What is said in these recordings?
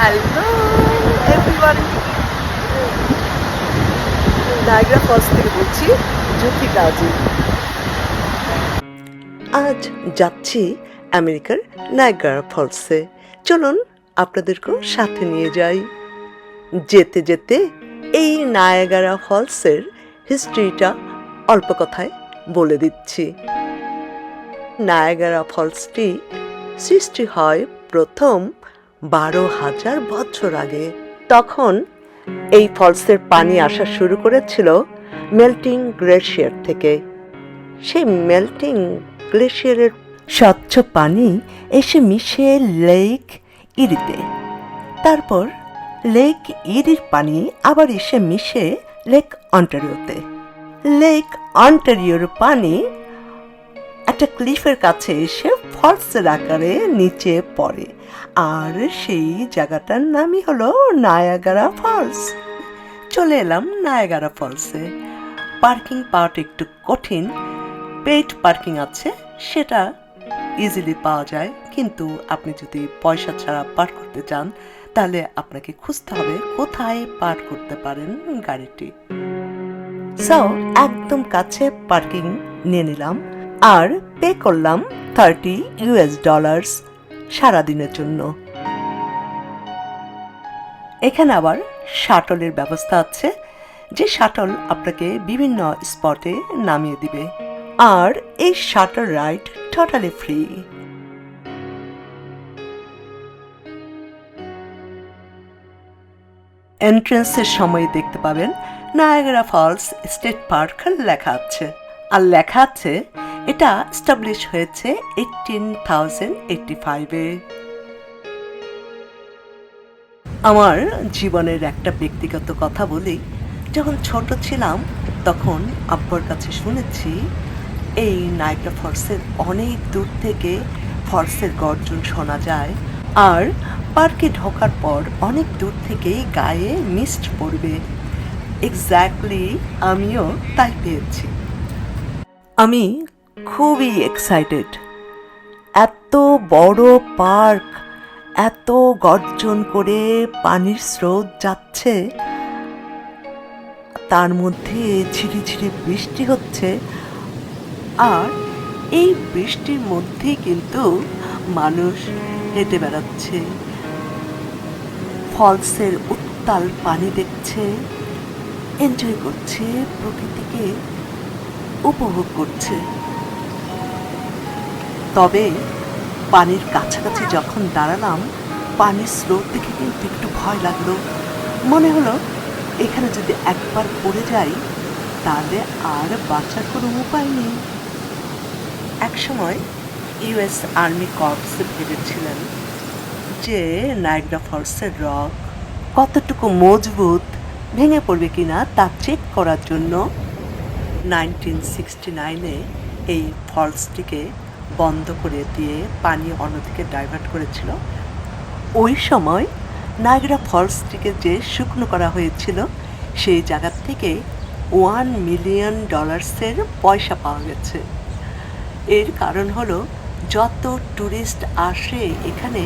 Hello everybody Niagara false থেকে বলছি জ্যোতি কাজী আজ যাচ্ছি আমেরিকার নাইগ্রা ফলসে। চলুন আপনাদেরকেও সাথে নিয়ে যাই। যেতে যেতে এই নায়াগারা ফলসের হিস্ট্রিটা অল্প কথায় বলে দিচ্ছি। নায়াগারা ফলসটি সৃষ্টি হয় প্রথম বারো হাজার বছর আগে। তখন এই ফলসের পানি আসা শুরু করেছিল মেল্টিং গ্লেশিয়ার থেকে। সেই মেল্টিং গ্লেশিয়ারের স্বচ্ছ পানি এসে মিশে লেক ইরিতে। তারপর লেক ইরির পানি আবার এসে মিশে লেক অন্টারিওতে। লেক অন্টারিওর পানি একটা ক্লিফের কাছে এসে ফলসের আকারে নিচে পড়ে। আর সেই জায়গাটার নামই হলো নায়াগারা ফলস। চলে এলাম নায়াগারা ফলসে। পার্কিং পাওয়াটা একটু কঠিন। পেইড পার্কিং আছে, সেটা ইজিলি পাওয়া যায়। কিন্তু আপনি যদি পয়সা ছাড়া পার্ক করতে চান, তাহলে আপনাকে খুঁজতে হবে কোথায় পার্ক করতে পারেন গাড়িটি। সো একদম কাছে পার্কিং নিয়ে নিলাম। আর পে করলাম থার্টি ইউএস ডলার্স সারাদিনের জন্য। এখানে আবার শাটলের ব্যবস্থা আছে, যে শাটল আপনাকে বিভিন্ন স্পটে নামিয়ে দিবে। আর এই শাটল রাইড টোটালি ফ্রি। এন্ট্রেন্সের সময় দেখতে পাবেন নায়াগ্রা ফলস স্টেট পার্ক লেখা আছে। আর লেখা আছে এটা স্টাবলিশ হয়েছে এইটিন থাউজেন্ড এইটটি ফাইভে আমার জীবনের একটা ব্যক্তিগত কথা বলি, যখন ছোট ছিলাম, তখন আব্বার কাছে শুনেছি, এই নাইগ্রা ফলসের অনেক দূর থেকে ফলসের গর্জন শোনা যায়, আর পার্কে ঢোকার পর অনেক দূর থেকেই গায়ে মিস্ট পড়বে। এক্স্যাক্টলি আমিও তাই পেয়েছি। আমি খুবই এক্সাইটেড এত বড় পার্ক, এত গর্জন করে পানির স্রোত যাচ্ছে, তার মধ্যে ঝিরিঝিরি বৃষ্টি হচ্ছে, আর এই বৃষ্টির মধ্যেই কিন্তু মানুষ হেঁটে বেড়াচ্ছে। ফলসের উত্তাল পানি দেখছে এনজয় করছে, প্রকৃতিকে উপভোগ করছে। তবে পানির কাছাকাছি যখন দাঁড়ালাম, পানির স্রোত দেখে কিন্তু একটু ভয় লাগল। মনে হলো এখানে যদি একবার পড়ে যাই, তাহলে আর বাঁচার কোনো উপায় নেই। একসময় ইউএস আর্মি কর্পস ভেবেছিলেন যে নাইগ্রা ফলসের রক কতটুকু মজবুত, ভেঙে পড়বে কিনা তা চেক করার জন্য নাইনটিন সিক্সটি নাইনে এই ফলসটিকে বন্ধ করে দিয়ে পানি অন্যদিকে ডাইভার্ট করেছিল। ওই সময় নাগরা ফলসটিকে যে শুকনো করা হয়েছিল, সেই জায়গা থেকে ওয়ান মিলিয়ন ডলার্সের পয়সা পাওয়া গেছে। এর কারণ হলো, যত ট্যুরিস্ট আসে এখানে,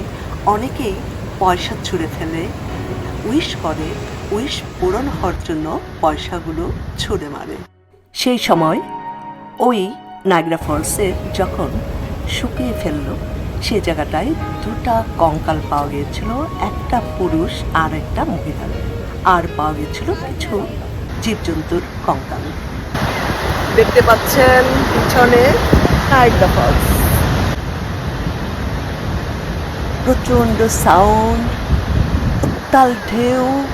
অনেকেই পয়সা ছুঁড়ে ফেলে। উইশ করে উইশ পূরণ হওয়ার জন্য পয়সাগুলো ছুঁড়ে মারে। সেই সময় ওই নাগরা ফলসে যখন শুকিয়ে ফেলল। সে জায়গাটায় দুটা কঙ্কাল পাওয়া গিয়েছিল, একটা পুরুষ আর একটা মহিলা। আর পাওয়া গিয়েছিল কিছু জীবজন্তুর কঙ্কাল। দেখতে পাচ্ছেন পিছনে ফলস প্রচণ্ড সাউন্ড উত্তাল ঢেউ,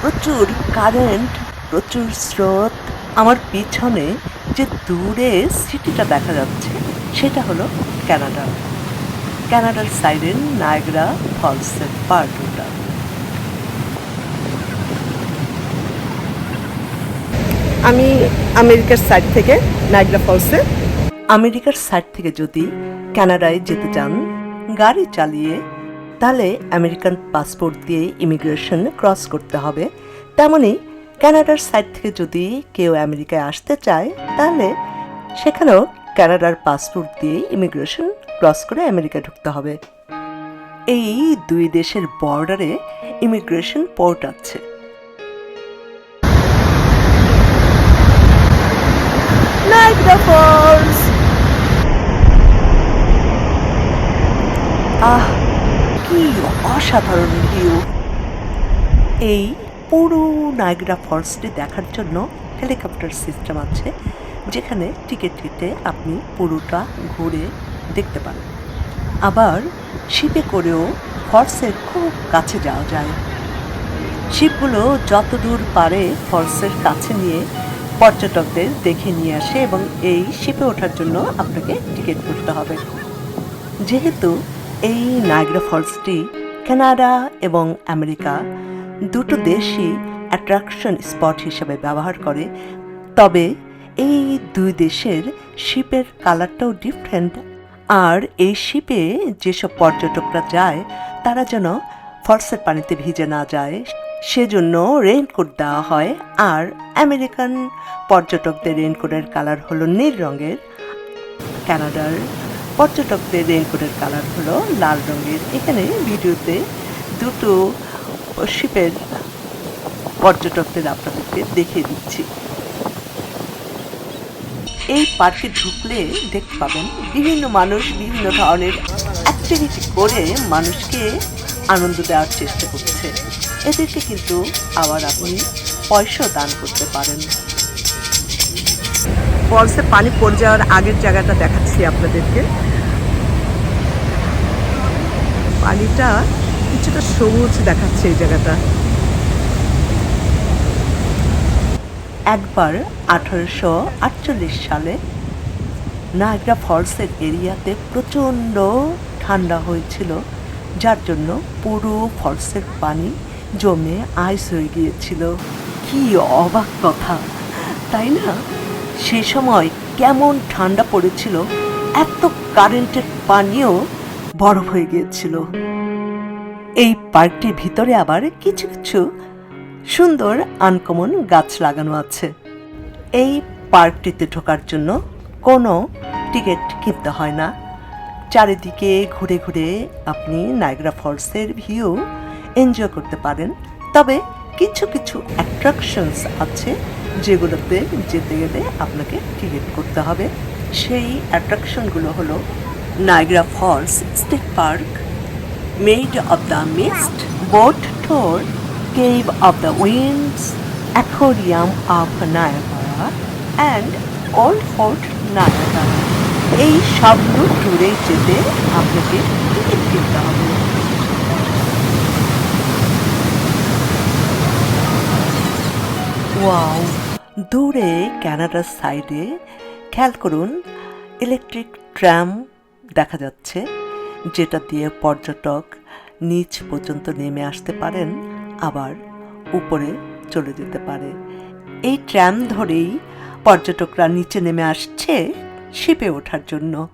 প্রচুর কারেন্ট প্রচুর স্রোত। আমার পিছনে যে দূরে সিটিটা দেখা যাচ্ছে সেটা হলো ক্যানাডা ক্যানাডার সাইডের নায়গ্রা ফলসের পার্ট ওটা আমি আমেরিকার সাইড থেকে নাইগ্রা ফলসে আমেরিকার সাইড থেকে যদি কানাডায় যেতে চান গাড়ি চালিয়ে তাহলে আমেরিকান পাসপোর্ট দিয়ে ইমিগ্রেশন ক্রস করতে হবে। তেমনি কানাডার সাইড থেকে যদি কেউ আমেরিকায় আসতে চায় তাহলে সেখানেও কানাডার পাসপোর্ট দিয়ে ইমিগ্রেশন ক্রস করে আমেরিকা ঢুকতে হবে। এই দুই দেশের বর্ডারে ইমিগ্রেশন পোর্ট আছে। আহ, কি অসাধারণ ভিউ এই পুরো নাইগ্রা ফলসটি দেখার জন্য হেলিকপ্টার সিস্টেম আছে। যেখানে টিকিট কেটে আপনি পুরোটা ঘুরে দেখতে পান আবার শিপে করেও ফলসের খুব কাছে যাওয়া যায়। শিপগুলো যত দূর পারে ফলসের কাছে নিয়ে পর্যটকদের দেখে নিয়ে আসে এবং এই শিপে ওঠার জন্য আপনাকে টিকিট করতে হবে। যেহেতু এই নাইগ্রা ফলসটি কানাডা এবং আমেরিকা দুটো দেশই অ্যাট্রাকশন স্পট হিসেবে ব্যবহার করে, তবে এই দুই দেশের শিপের কালারটাও ডিফারেন্ট আর এই শিপে যেসব পর্যটকরা যায়, তারা যেন ফর্সের পানিতে ভিজে না যায়, সেজন্য রেইনকোট দেওয়া হয়। আর আমেরিকান পর্যটকদের রেইনকোটের কালার হলো নীল রঙের। কানাডার পর্যটকদের রেইনকোটের কালার হলো লাল রঙের। এখানে ভিডিওতে দুটো শিপের পর্যটকদের আপনাদেরকে দেখিয়ে দিচ্ছি। এই পার্কে ঢুকলে দেখতে পাবেন বিভিন্ন মানুষ বিভিন্ন ধরনের অ্যাক্টিভিটি করে মানুষকে আনন্দ দেওয়ার চেষ্টা করছে। এদেরকে কিন্তু আবার আপনি পয়সাও দান করতে পারেন। ফলসে পানি পড়ে যাওয়ার আগের জায়গাটা দেখাচ্ছি আপনাদেরকে। পানিটা কিছুটা সবুজ দেখাচ্ছে এই জায়গাটা। একবার আঠারোশো আটচল্লিশ সালে নায়গ্রা ফলসের এরিয়াতে প্রচণ্ড ঠান্ডা হয়েছিল, যার জন্য পুরো ফলসের পানি জমে আইস হয়ে গিয়েছিল। কি অবাক কথা, তাই না? সে সময় কেমন ঠান্ডা পড়েছিল, এত কারেন্টের পানিও বরফ হয়ে গিয়েছিল। এই পার্কটির ভিতরে আবার কিছু কিছু সুন্দর আনকমন গাছ লাগানো আছে। এই পার্কটিতে ঢোকার জন্য কোনো টিকিট কিনতে হয় না। চারিদিকে ঘুরে ঘুরে আপনি নাইগ্রা ফলসের ভিউ এনজয় করতে পারেন। তবে কিছু কিছু অ্যাট্রাকশনস আছে যেগুলোতে যেতে গেলে আপনাকে টিকিট করতে হবে। সেই অ্যাট্রাকশনগুলো হলো Niagara Falls State Park Maid of the Mist, boat tour Cave of the Winds, Aquarium of Niagara and Old Fort Niagara. এই সবগুলো ট্যুরে যেতে আপনাকে টিকিট কিনতে হবে ওয়াও দূরে ক্যানাডার সাইডে খেয়াল করুন ইলেকট্রিক ট্রাম দেখা যাচ্ছে যেটা দিয়ে পর্যটক নিচ পর্যন্ত নেমে আসতে পারেন আবার উপরে চলে যেতে পারে। এই ট্র্যাম ধরেই পর্যটকরা নিচে নেমে আসছে শিপে ওঠার জন্য।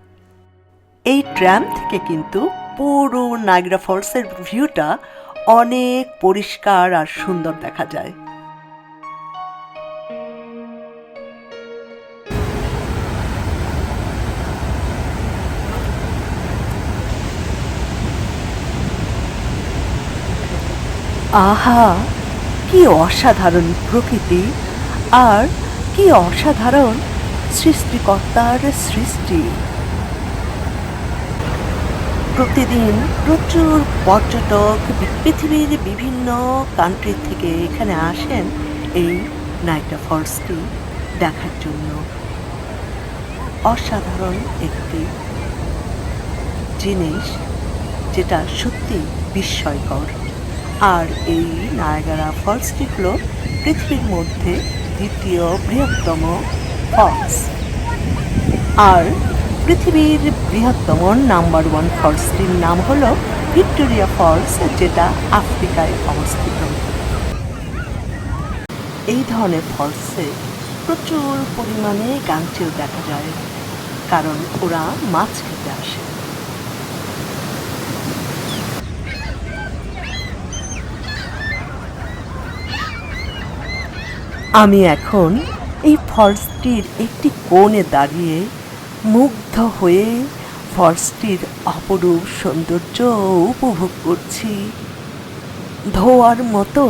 এই ট্র্যাম থেকে কিন্তু পুরো নাইগ্রা ফলসের ভিউটা অনেক পরিষ্কার আর সুন্দর দেখা যায়। আহা, কি অসাধারণ প্রকৃতি। আর কি অসাধারণ সৃষ্টিকর্তার সৃষ্টি। প্রতিদিন প্রচুর পর্যটক পৃথিবীর বিভিন্ন কান্ট্রি থেকে এখানে আসেন এই নাইটা ফলসটি দেখার জন্য। অসাধারণ একটি জিনিস যেটা সত্যি বিস্ময়কর। আর এই নায়গারা ফলসটি হল পৃথিবীর মধ্যে দ্বিতীয় বৃহত্তম ফলস। আর পৃথিবীর বৃহত্তম নাম্বার ওয়ান ফলসটির নাম হলো ভিক্টোরিয়া ফলস, যেটা আফ্রিকায় অবস্থিত। এই ধরনের ফলসে প্রচুর পরিমাণে গাংচিল দেখা যায়, কারণ ওরা মাছ খেতে আসে। আমি এখন এই ফলসটির একটি কোণে দাঁড়িয়ে মুগ্ধ হয়ে ফলসটির অপরূপ সৌন্দর্য উপভোগ করছি। ধোয়ার মতো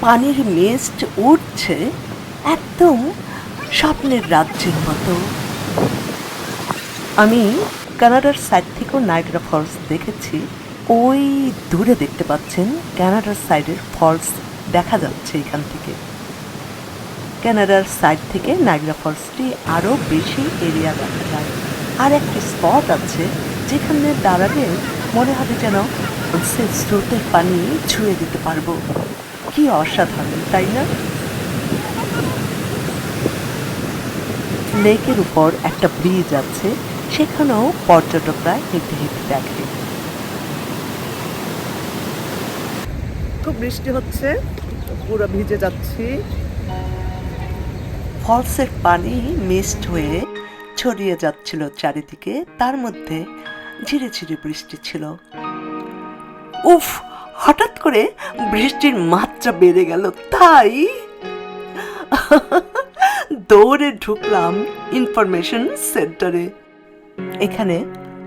পানির মেস্ট উঠছে একদম স্বপ্নের রাজ্যের মতো। আমি কানাডার সাইড থেকেও নাইগ্রা ফলস দেখেছি। ওই দূরে দেখতে পাচ্ছেন কানাডার সাইডের ফলস দেখা যাচ্ছে এখান থেকে। কানাডার সাইড থেকে নাইগ্রা ফলসটি আরও বেশি এরিয়া দেখা যায়। আর একটি স্পট আছে যেখানে দাঁড়ালে মনে হবে যেন সে স্রোতের পানি ছুঁয়ে দিতে পারব। কি অসাধারণ, তাই না? লেকের উপর একটা ব্রিজ আছে, সেখানেও পর্যটকরা হেঁটে হেঁটে দেখে। খুব বৃষ্টি হচ্ছে, পুরো ভিজে যাচ্ছি। ফলসের পানি মিস্ট হয়ে ছড়িয়ে যাচ্ছিল চারিদিকে। তার মধ্যে ঝিরে ঝিরে বৃষ্টি ছিল। উফ, হঠাৎ করে বৃষ্টির মাত্রা বেড়ে গেল, তাই? দৌড়ে ঢুকলাম ইনফরমেশন সেন্টারে। এখানে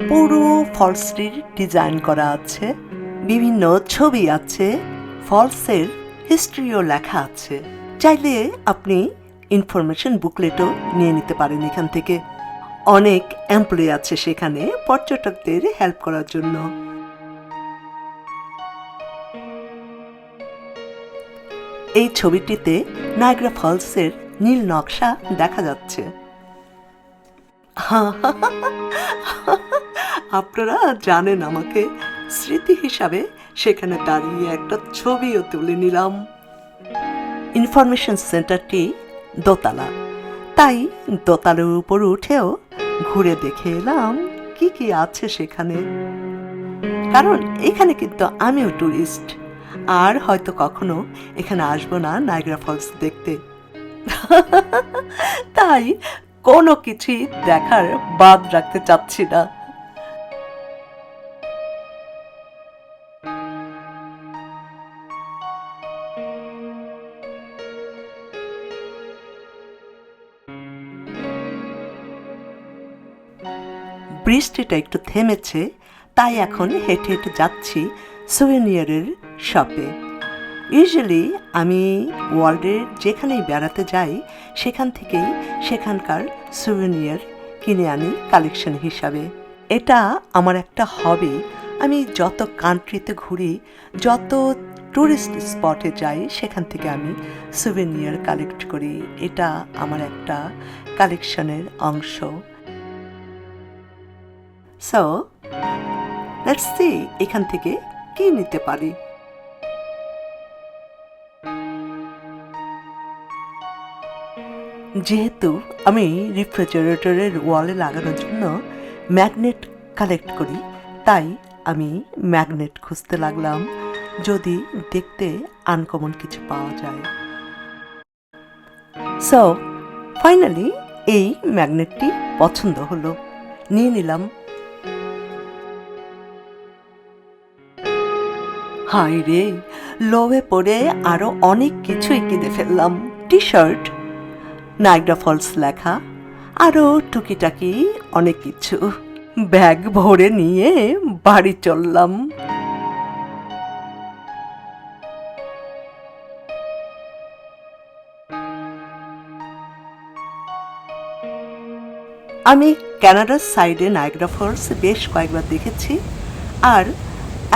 পুরো ফলসটির ডিজাইন করা আছে, বিভিন্ন ছবি আছে, ফলসের হিস্ট্রিও লেখা আছে। চাইলে আপনি ইনফরমেশন বুকলেটও নিয়ে নিতে পারেন এখান থেকে। অনেক এমপ্লয়ি আছে সেখানে পর্যটকদের হেল্প করার জন্য। এই ছবিটিতে নায়গ্রা ফলসের নীল নকশা দেখা যাচ্ছে। আপনারা জানেন আমাকে, স্মৃতি হিসাবে সেখানে দাঁড়িয়ে একটা ছবিও তুলে নিলাম। ইনফরমেশন সেন্টারটি দোতলা। তাই দোতলার উপর উঠেও ঘুরে দেখে এলাম কি কি আছে সেখানে। কারণ এখানে কিন্তু আমিও ট্যুরিস্ট আর হয়তো কখনো এখানে আসব না নাইগ্রা ফলস দেখতে। তাই কোনো কিছুই দেখার বাদ রাখতে চাচ্ছি না। বৃষ্টিটা একটু থেমেছে, তাই এখন হেঁটে হেঁটে যাচ্ছি সুভেনিয়ারের শপে ইউজুয়ালি আমি ওয়ার্ল্ডের যেখানেই বেড়াতে যাই, সেখান থেকেই সেখানকার সুভেনিয়ার কিনে আনি কালেকশন হিসাবে। এটা আমার একটা হবি আমি যত কান্ট্রিতে ঘুরি, যত ট্যুরিস্ট স্পটে যাই, সেখান থেকে আমি সুভেনিয়ার কালেক্ট করি। এটা আমার একটা কালেকশনের অংশ। সো লেটস সি এখান থেকে কি নিতে পারি। যেহেতু আমি রেফ্রিজারেটরের ওয়ালে লাগানোর জন্য ম্যাগনেট কালেক্ট করি, তাই আমি ম্যাগনেট খুঁজতে লাগলাম যদি দেখতে আনকমন কিছু পাওয়া যায়। সো ফাইনালি এই ম্যাগনেটটি পছন্দ হলো। নিয়ে নিলাম হাই রে লোভে পড়ে আরও অনেক কিছুই কিনে ফেললাম। টি শার্ট নাইগ্রা ফলস লেখা আরও টুকিটাকি অনেক কিছু। ব্যাগ ভরে নিয়ে বাড়ি চললাম। আমি কানাডার সাইডে নাইগ্রা ফলস বেশ কয়েকবার দেখেছি, আর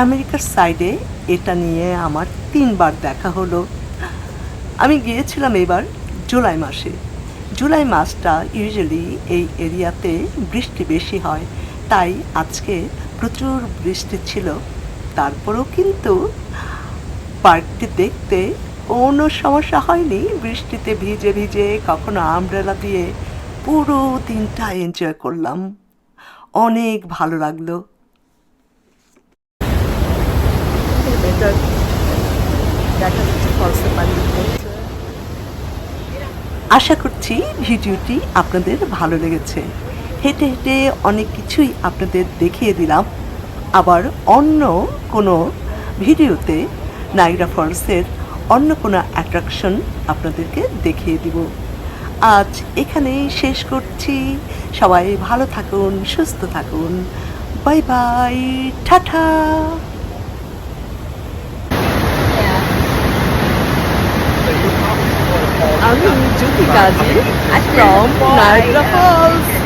আমেরিকার সাইডে এটা নিয়ে আমার তিনবার দেখা হলো। আমি গিয়েছিলাম এবার জুলাই মাসে। জুলাই মাসটা ইউজুয়ালি এই এরিয়াতে বৃষ্টি বেশি হয়, তাই আজকে প্রচুর বৃষ্টি ছিল। তারপরেও কিন্তু পার্কটি দেখতে কোনো সমস্যা হয়নি। বৃষ্টিতে ভিজে ভিজে কখনো আমব্রেলা দিয়ে পুরো দিনটা এনজয় করলাম। অনেক ভালো লাগল। দেখা যাচ্ছে ফলসের পানি আশা করছি ভিডিওটি আপনাদের ভালো লেগেছে। হেঁটে হেঁটে অনেক কিছুই আপনাদের দেখিয়ে দিলাম। আবার অন্য কোনো ভিডিওতে নাইরা ফলসের অন্য কোনো অ্যাট্রাকশন আপনাদেরকে দেখিয়ে দিব। আজ এখানেই শেষ করছি। সবাই ভালো থাকুন, সুস্থ থাকুন। Bye bye tata 밤이 저기까지 from night falls